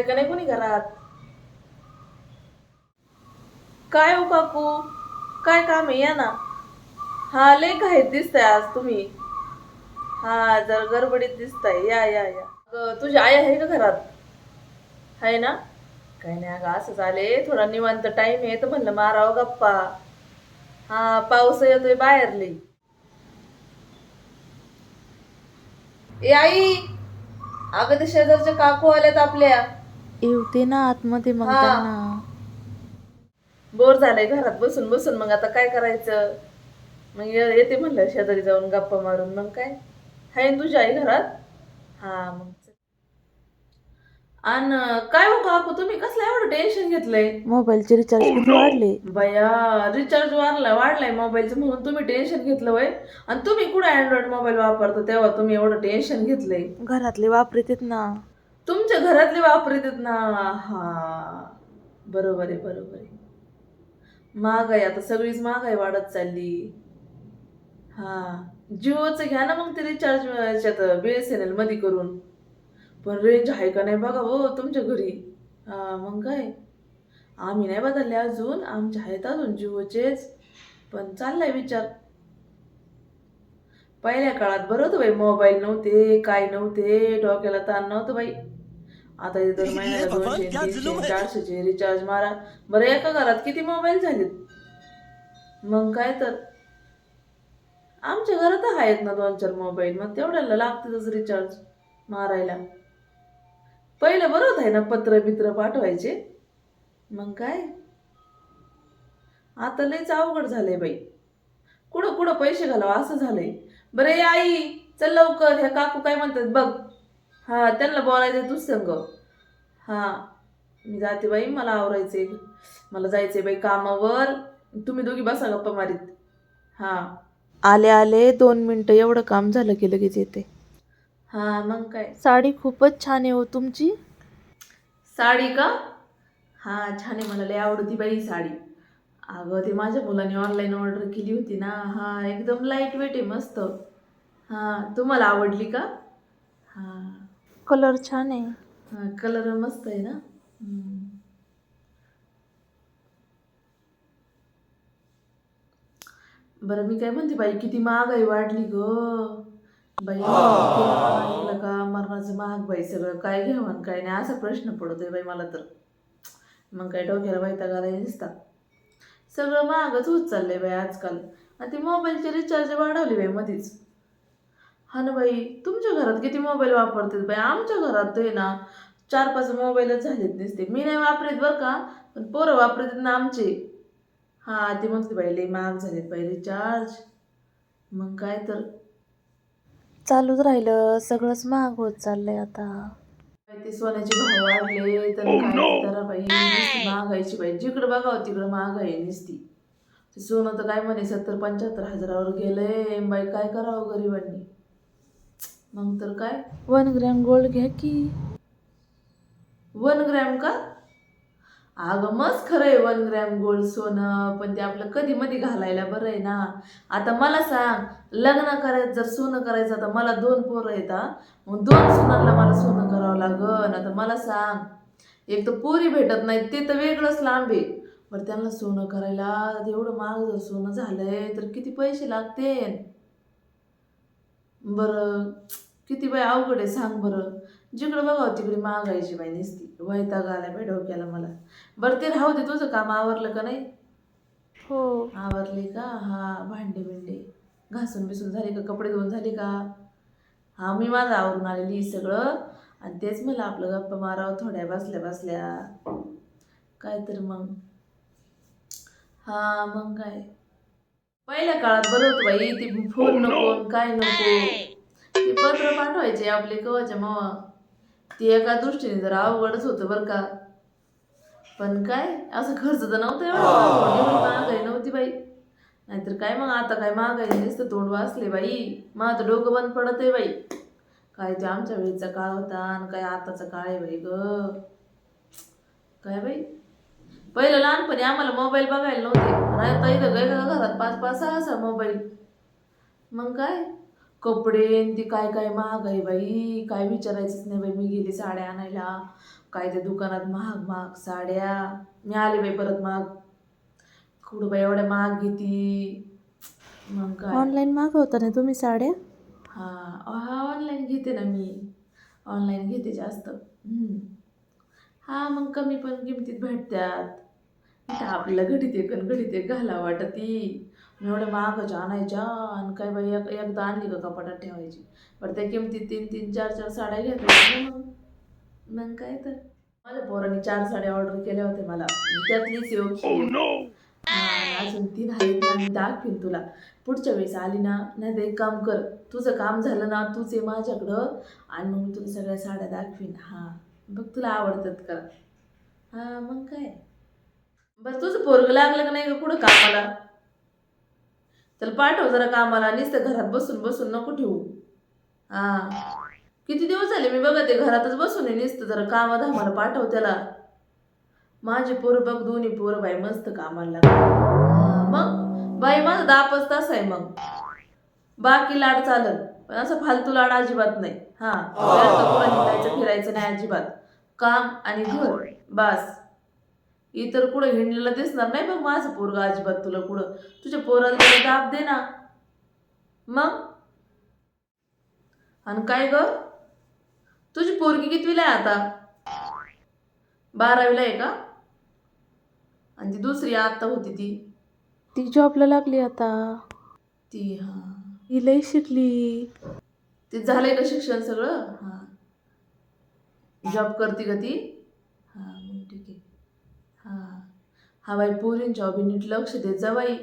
आहे का नाही कोणी घरात? काय हो काकू? काय काम आहे? या ना. हा लय काय दिसताय आज तुम्ही. हा जर गडबडीत दिसताय. या या या. अगं, तुझी आई आहे का घरात? आहे ना? काही नाही अगं असं झाले थोडा निवांत टाइम आहे. तर म्हणलं मारावं गप्पा. हा पाऊस येतोय बाहेरली. ए आई! अगं ते शेजारच्या काकू आल्यात आपल्या. येवते ना आतमध्ये मग हा. त्यांना. बोर झालंय घरात बसून बसून मग आता काय करायचं? मग ये- येते म्हणलं शेजारी जाऊन गप्पा मारून मग काय? आहे ना तुझी आई घरात? हा मग चल. आणि काय हो काकू तुम्ही कसलं एवढं टेन्शन घेतलंय? मोबाईलचे रिचार्ज किती वाढले? बया रिचार्ज वाढलाय वाढलाय मोबाईलचं म्हणून तुम्ही टेन्शन घेतलं वय. आणि तुम्ही कुठे अँड्रॉइड मोबाईल वापरता तेव्हा तुम्ही एवढं टेन्शन घेतलंय? घरातले वापरतात ना. तुमच्या घरातले वापरतात ना? हा. बरोबर आहे बरोबर आहे. महागाई आता सगळीच महागाई वाढत चालली. हा. जिओचं घ्या ना मग ते रिचार्ज याच्यात बी एस एन एलमध्ये करून. पण रेंज आहे का नाही बघा हो तुमच्या घरी. हा मग काय? आम्ही नाही बदलले अजून. आमचे आहेत अजून जिओचेच. पण चाललाय विचार. पहिल्या काळात बरं होतं बाई मोबाईल नव्हते काय नव्हते डोक्याला ताण नव्हतं बाई. आता दर महिन्याला दोनशे तीनशे चारशेचे रिचार्ज मारा. बरं एका घरात किती मोबाईल झालेत? मग काय तर. आमच्या घरात आहेत ना दोन चार मोबाईल मग तेवढ्याला लागतातच रिचार्ज मारायला. पहिलं बरं होत आहे ना पत्र बित्र पाठवायचे. मग काय? आता लयच अवघड झालंय बाई. कुठं कुठं पैसे घालावं असं झालंय. बरं आई चल लवकर. ह्या काकू काय म्हणतात बघ. हा त्यांना बोलायचं तूच संग. हा मी जाते बाई मला आवरायचे मला जायचंय बाई कामावर. तुम्ही दोघी बसा गप्पा मारीत. हा. आले आले. दोन मिनिटं एवढं काम झालं की लगेच येते. हा मग काय? साडी खूपच छान आहे हो तुमची. साडी का? हा छान आहे मला लय आवडती बाई ही साडी. अगं ते माझ्या मुलाने ऑनलाईन ऑर्डर केली होती ना. हा एकदम लाइट वेट आहे मस्त. हा तुम्हाला आवडली का? हा. कलर छान आहे. हा कलर मस्त आहे ना? हम्म. बरं मी काय म्हणते बाई किती महागाई वाढली ग. बाई किराणा का मरणाचं महाग बाई सगळं. काय घ्यावं आणि काय नाही असा प्रश्न पडतोय बाई मला तर. मग काय डोक्याला वैताग आलाय दिसता सगळं महागच होत चाललंय बाई आजकाल. आणि ते मोबाईलचे रिचार्ज वाढवले बाई मध्येच हा ना बाई तुमच्या घरात किती मोबाईल वापरतात बाई? आमच्या घरात आहे ना चार पाच मोबाईलच झालेत नसते. मी नाही वापरत बरं का पण पोरं वापरतात ना आमचे. हा ते म्हणते बाई लई महाग झालेत बाई रिचार्ज मग काय तर. चालूच राहिलं सगळंच महाग होत चाललंय आता. ते सोन्याचे भाव वाढले तर काय तर बाई नुसती महागायची बाई. जिकडं बघावं तिकडं महागाई आहे नुसती. ते सोनं तर काय म्हणे सत्तर पंच्याहत्तर हजारावर गेलंय. बाई काय करावं गरिबांनी? मग तर काय? वन ग्रॅम गोल्ड घ्या की. वन ग्रॅम का? अगं मस्त खरं आहे वन ग्रॅम गोल्ड सोनं पण ते आपलं कधी मधी घालायला बरं आहे ना. आता मला सांग लग्न करायचं जर सोनं करायचं तर मला दोन पोरं येतात मग दोन सोनांना मला सोनं करावं लागन. आता मला सांग एक तर पोरी भेटत नाही ते तर वेगळंच लांब आहे. बरं त्यांना सोनं करायला एवढं महाग जर सोनं झालंय तर किती पैसे लागते बरं किती बाय अवघड आहे सांग बरं. जिकडं बघावं तिकडे महागायची बाई निसती. वैताग आलाय बाई डोक्याला मला. बरं ते राहू दे तुझं काम. आवरलं का नाही? हो. आवरले का? हा भांडे बिंडे. घासून बिसून झाले का? कपडे धुवून झाले का? हा मी माझं आवरून आलेली सगळं. आणि तेच मला आपलं गप्पा मारावं थोड्या बसल्या बसल्या. काय तर मग. हा मग काय? पहिल्या काळात बरं होतं बाई ते फोन नको काय नको. ते पत्र पाठवायचे आपले कवाच्या मावा. ते एका दृष्टीने जरा अवघडच होतं बरं का. पण काय असं खर्च तर नव्हतं एवढं. महागाई नव्हती बाई. नाहीतर काय मग आता काय महागाई नुसतं तोंड वाचले बाई. माझं डोकं बंद पडत आहे बाई. काय ते आमच्या वेळेचा काळ होता आणि काय आताचा काळ आहे बाई ग. काय बाई? पहिलं लहानपणी आम्हाला मोबाईल बघायला नव्हते. आता इथं घरात पाच पाच सहा सहा मोबाईल. मग काय? कपडे आणि ती काय काय महाग आहे बाई. काय विचारायचंच नाही बाई. मी गेली साड्या आणायला. काय ते दुकानात महाग महाग साड्या. मी आले बाई परत महाग. कुठं बाई एवढ्या महाग घेती? मग काय? ऑनलाईन मागवता ना तुम्ही साड्या? हा. हा ऑनलाईन घेते ना मी. ऑनलाईन घेते जास्त. हा मग कमी पण किमतीत भेटतात. आपल्याला घडीत एक आणि घडीत एक घाला वाटती. एवढ्या महागाच्या आणायच्या आणि काय बाई एक एकदा आणली का कपाटात ठेवायची पण त्या किमतीत तीन तीन चार चार साड्या घेतल्या ना मग मग काय तर माझ्या पोरांनी चार साड्या ऑर्डर केल्या होत्या मला त्यातलीच हा, अजून तीन आहेत ना मी दाखवीन तुला पुढच्या वेळेस आली ना नाही तर एक काम कर तुझं काम झालं ना तूच ये माझ्याकडं आणि मग मी तुला सगळ्या साड्या दाखवीन हा बघ तुला आवडतात का हा मग काय बरं तुझं पोरग लागलं का नाही का कुठं कामाला त्याला पाठव जरा कामाला नुसतं घरात बसून बसून नको ठेवू. हा. किती दिवस झाले मी बघते घरातच बसून आहे नुसतं जरा कामाधामाला पाठव त्याला. माझे पोरं बघ दोन्ही पोरं बाई मस्त कामाला लागले. मग? बाई माझा दापच तास आहे मग. बाकी लाड चालत पण असं फालतू लाड अजिबात नाही. हा. फिरायचं नाही अजिबात. काम आणि घर. बस. इतर कुठं हिंडलेलं दिसणार नाही बघ माझं पोरग अजिबात तुला कुठं. तुझ्या पोराला दाब दे ना. मग? आणि काय ग? तुझी पोरगी कितवीला आहे आता? बारावीला आहे का? आणि ती दुसरी आत्ता होती ती. ती जॉबला लागली आता. ती हा. ती लई शिकली. ते झालंय का शिक्षण सगळं? हा. जॉब करते का ती? हा. हा बाई पोरींच्या हॉबी नीट लक्ष देत जा बाई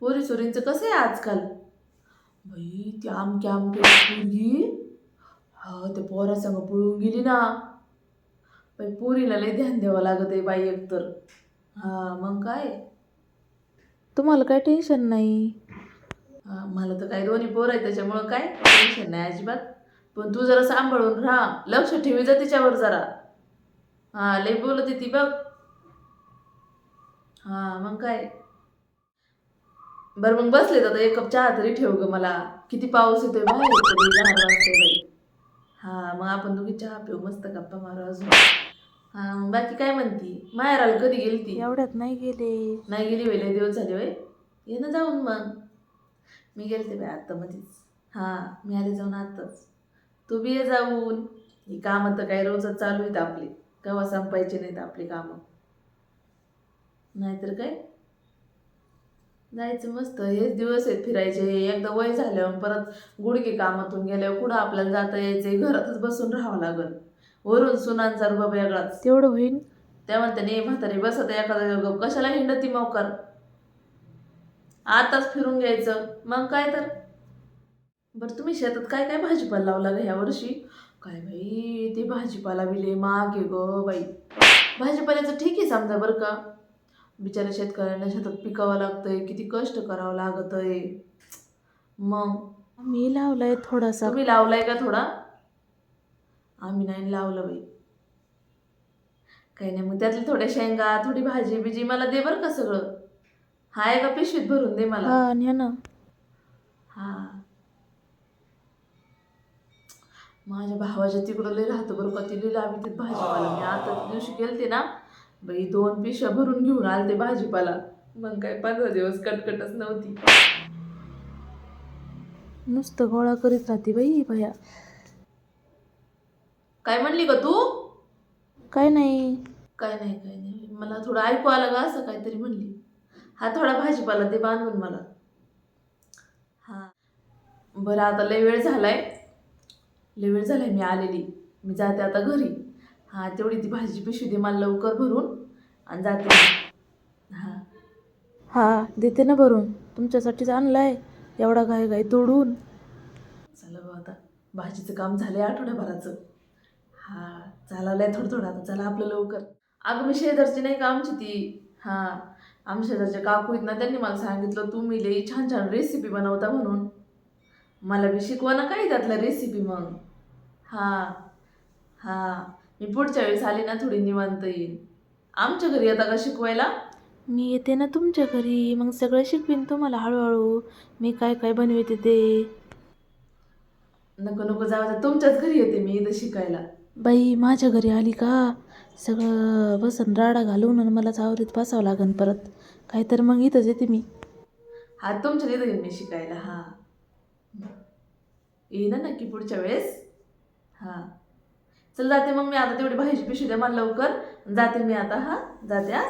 पोरी सोरींचं कसं आहे आजकाल? बाई ती आमक्या आमक्या पोरगी. हा त्या पोरासंग पळून गेली ना. बाई पोरीला लय ध्यान द्यावं लागत आहे बाई एकतर. हा मग काय? तुम्हाला काय टेन्शन नाही? हा, मला तर काही दोन्ही पोर आहेत त्याच्यामुळं काय टेन्शन नाही अजिबात. पण तू जरा सांभाळून राहा. लक्ष ठेवी जा तिच्यावर जरा. हा लई बोलत ती बघ. हा मग काय? बरं मग बसले तर एक कप चहा तरी ठेव ग मला. किती पाऊस येतोय बाहेर तरी बाई. हा मग आपण दोघी चहा पिऊ मस्त गप्पा मारू अजून. हा मग बाकी काय म्हणती? माहेराला कधी गेली ती एवढ्यात नाही गेले. नाही गेली वेळ लय दिवस झाले वय ये ना जाऊन मग. मी गेलते बाई आत्ता मध्येच हां मी आले जाऊन आत्ताच. तू बी ये जाऊन. ही कामं तर काही रोजच चालू आहेत आपली. केव्हा संपायची नाहीत आपली कामं. नाहीतर काय? जायचं मस्त. हेच दिवस आहेत फिरायचे. एकदा वय झाल्यावर परत गुडघे कामातून गेल्यावर कुठं आपल्याला जाता यायचे घरातच बसून राहावं लागल. वरून सुनांचा रुबाब वेगळाच. तेवढं होईन. त्या म्हणते नाही म्हातारे बसत एखादा कशाला हिंडती मोकार आताच फिरून घ्यायचं. मग काय तर. बरं तुम्ही शेतात काय काय भाजीपाला लावला ग ह्या वर्षी? काय बाई ते भाजीपाला बिले माग ग बाई. भाजीपाल्याचं ठीक आहे समजा बरं का. बिचाऱ्या शेतकऱ्यांना शेतात पिकावं लागतंय किती कष्ट करावं लागत आहे मग मी लावलाय थोडासा. तुम्ही लावलाय का थोडा? आम्ही नाही लावलं बाई. काही नाही मग त्यातली थोड्या शेंगा थोडी भाजी बिजी मला दे बरं का सगळं. हाय का पिशवीत भरून दे मला. हा न्या ना. हा. माझ्या भावाच्या तिकडं लय राहतं बरं का ती लई लावी ते भाजीपाला. मी आता त्या दिवशी गेलते ना बाई दोन पिशव्या भरून घेऊन आलते भाजीपाला. मग काय पंधरा दिवस कटकटच नव्हती. नुसतं गोळा करीत राहते बाई भया. काय म्हणली का तू? काय नाही. काय नाही काय नाही. मला थोडं ऐकू आलं का असं काहीतरी म्हणली. हा थोडा भाजीपाला ते बांधून मला. हा. बरं आता लय वेळ झालाय. लय वेळ झालाय मी आलेली. मी जाते आता घरी. हा तेवढी ती भाजी पिशवी दे मला लवकर भरून. आणि जाते. हा. हा देते ना भरून. तुमच्यासाठीच आणलाय. एवढा घाई घाई तोडून. चला बा आता. भाजीचं काम झालंय आठवड्याभराचं. हा चालवलंय थोडं थोडं आता चला आपलं लवकर. अगं मी शेजारची नाही का आमची ती? हां. आमच्या शेजारच्या काकू आहेत ना त्यांनी मला सांगितलं तुम्ही लई छान छान रेसिपी बनवता म्हणून. मला बी शिकवा ना काय त्यातलं रेसिपी मग. हां. हां. मी पुढच्या वेळेस आली ना थोडी निवांत येईन. आमच्या घरी येता का शिकवायला? मी येते ना तुमच्या घरी. मग सगळं शिकवीन तुम्हाला हळूहळू. मी काय काय बनविते ते. नको नको जाऊ दे. तुमच्याच घरी येते मी इथं शिकायला. बाई माझ्या घरी आली का? सगळं बसन राडा घालून आणि मला चावरीत बसावं लागन परत. काय तर मग इथंच येते मी. हा तुमच्या तिथं येईन मी शिकायला हा. येईन ना नक्की पुढच्या वेळेस? हा. चल जाते मग मी आता तेवढी भाजी पिशी द्या मला लवकर. जाते मी आता हा? जाते हा?